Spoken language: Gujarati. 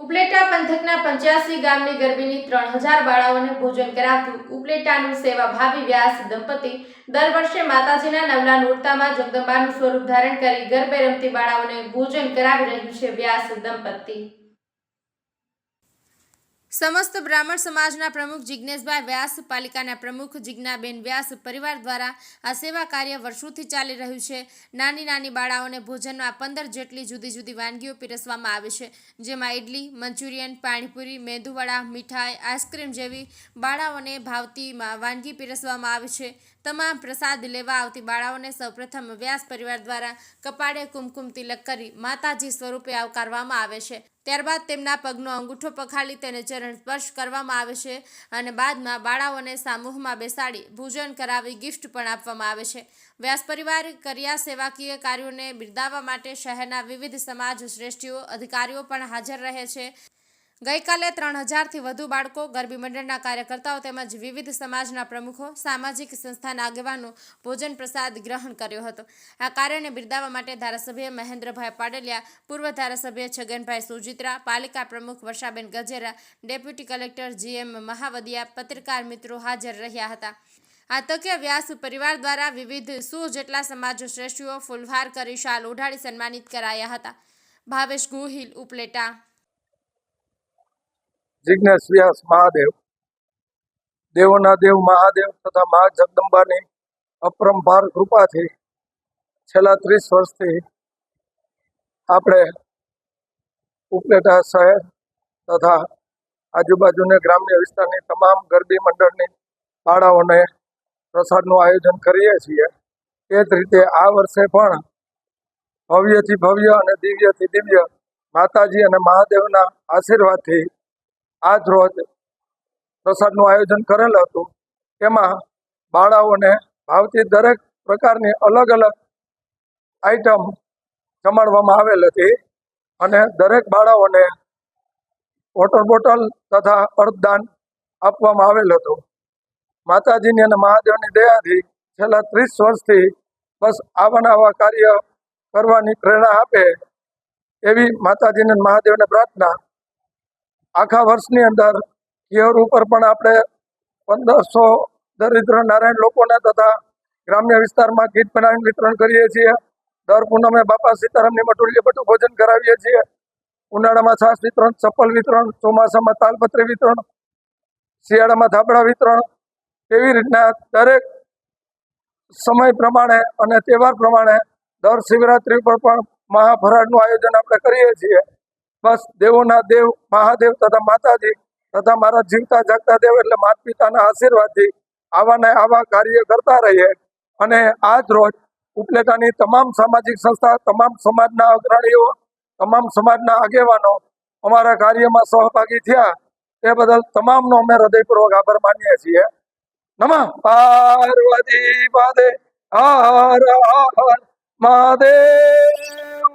ઉપલેટા પંથકના પંચ્યાસી ગામની ગરબીની ત્રણ હજાર બાળાઓને ભોજન કરાવતું ઉપલેટાનું સેવાભાવી વ્યાસ દંપતી દર વર્ષે માતાજીના નવલા નોરતામાં જગદંબાનું સ્વરૂપ ધારણ કરી ગરબે રમતી બાળાઓને ભોજન કરાવી રહ્યું છે વ્યાસ દંપતી. સમસ્ત બ્રાહ્મણ સમાજના પ્રમુખ જિજ્ઞેશભાઈ વ્યાસ, પાલિકાના પ્રમુખ જિજ્ઞાબેન વ્યાસ, પરિવાર દ્વારા આ સેવા કાર્ય વર્ષોથી ચાલી રહ્યું છે. નાની નાની બાળાઓને ભોજનમાં પંદર જેટલી જુદી જુદી વાનગીઓ પીરસવામાં આવે છે. જેમાં ઇડલી મંચુરિયન, પાણીપુરી, મેંદુવડા, મીઠાઈ, આઈસ્ક્રીમ જેવી બાળાઓને ભાવતી વાનગી પીરસવામાં આવે છે. તમામ પ્રસાદ લેવા આવતી બાળાઓને સૌપ્રથમ વ્યાસ પરિવાર દ્વારા કપાળે કુમકુમ તિલક કરી માતાજી સ્વરૂપે આવકારવામાં આવે છે. ત્યારબાદ તેમના પગનો અંગૂઠો પખાલી તેને ચરણ સ્પર્શ કરવામાં આવે છે અને બાદમાં બાળાઓને સમૂહમાં બેસાડી ભોજન કરાવી ગિફ્ટ પણ આપવામાં આવે છે. વ્યાસ પરિવાર કર્યા સેવાકીય કાર્યોને બિરદાવવા માટે શહેરના વિવિધ સમાજ શ્રેષ્ઠીઓ અધિકારીઓ પણ હાજર રહે છે. ગઈકાલે ત્રણ હજારથી વધુ બાળકો ગરબી મંડળના કાર્યકર્તાઓ તેમજ વિવિધ સમાજના પ્રમુખો, સામાજિક સંસ્થાના આગેવાનો ભોજન પ્રસાદ ગ્રહણ કર્યો હતો. આ કાર્યને બિરદાવવા માટે ધારાસભ્ય મહેન્દ્રભાઈ પાડલિયા, પૂર્વ ધારાસભ્ય છગનભાઈ સુજિત્રા, પાલિકા પ્રમુખ Varshaben Gajera, deputy collector GM Mahavadiya, પત્રકાર મિત્રો હાજર રહ્યા હતા. આ તકે વ્યાસ પરિવાર દ્વારા વિવિધ સો જેટલા સમાજ શ્રેષ્ઠીઓ ફૂલહાર કરી શાલ ઓઢાડી સન્માનિત કરાયા હતા. ભાવેશ ગોહિલ ઉપલેટા જિજ્ઞેશ વ્યાસ મહાદેવ. દેવોના દેવ મહાદેવ તથા મા જગદંબાની અપરંપાર કૃપાથી છેલ્લા ત્રીસ વર્ષથી આપણે ઉપલેટા શહેર તથા આજુબાજુના ગ્રામ્ય વિસ્તારની તમામ ગરબી મંડળની બાળાઓને પ્રસાદનું આયોજન કરીએ છીએ. એ જ રીતે આ વર્ષે પણ ભવ્યથી ભવ્ય અને દિવ્યથી દિવ્ય માતાજી અને મહાદેવના આશીર્વાદથી આજ રોજ પ્રસાદનું આયોજન કરેલ હતું. તેમાં બાળાઓને ભાવતી દરેક પ્રકારની અલગ અલગ આઈટમ જમાડવામાં આવેલ હતી અને દરેક બાળાઓને વોટર બોટલ તથા અર્થદાન આપવામાં આવેલ હતું. માતાજીની અને મહાદેવની દયાથી છેલ્લા ત્રીસ વર્ષથી બસ આવા આવા કાર્ય કરવાની પ્રેરણા આપે એવી માતાજીને મહાદેવને પ્રાર્થના આખા વર્ષની અંદર ઘેર ઉપર પણ આપણે પંદરસો દરિદ્ર નારાયણ લોકોને તથા ગ્રામ્ય વિસ્તારમાં કીટ બનાવીને વિતરણ કરીએ છીએ. દર પૂનમે બાપા સીતારામની મટુલીએ બટું ભોજન કરાવીએ છીએ. ઉનાળામાં છાશ વિતરણ, ચપ્પલ વિતરણ, ચોમાસામાં તાલપત્રી વિતરણ, શિયાળામાં ધાબળા વિતરણ. એવી રીતના દરેક સમય પ્રમાણે અને તહેવાર પ્રમાણે દર શિવરાત્રિ પર પણ મહાફરાળનું આયોજન આપણે કરીએ છીએ. બસ દેવોના દેવ, મહાદેવ તથા માતાજી તથા મારા જીવતા જાગતા દેવ એટલે માતા પિતાના આશીર્વાદથી આવા ને આવા કાર્ય કરતા રહીએ. અને આજ રોજ ઉપલેટાની તમામ સામાજિક સંસ્થા, તમામ સમાજના અગ્રણીઓ, તમામ સમાજના આગેવાનો અમારા કાર્યમાં સહભાગી થયા. તે બદલ તમામનો અમે હૃદયપૂર્વક આભાર માનીએ છીએ. નમઃ. પાર્વતી પાદે હર હર મહાદેવ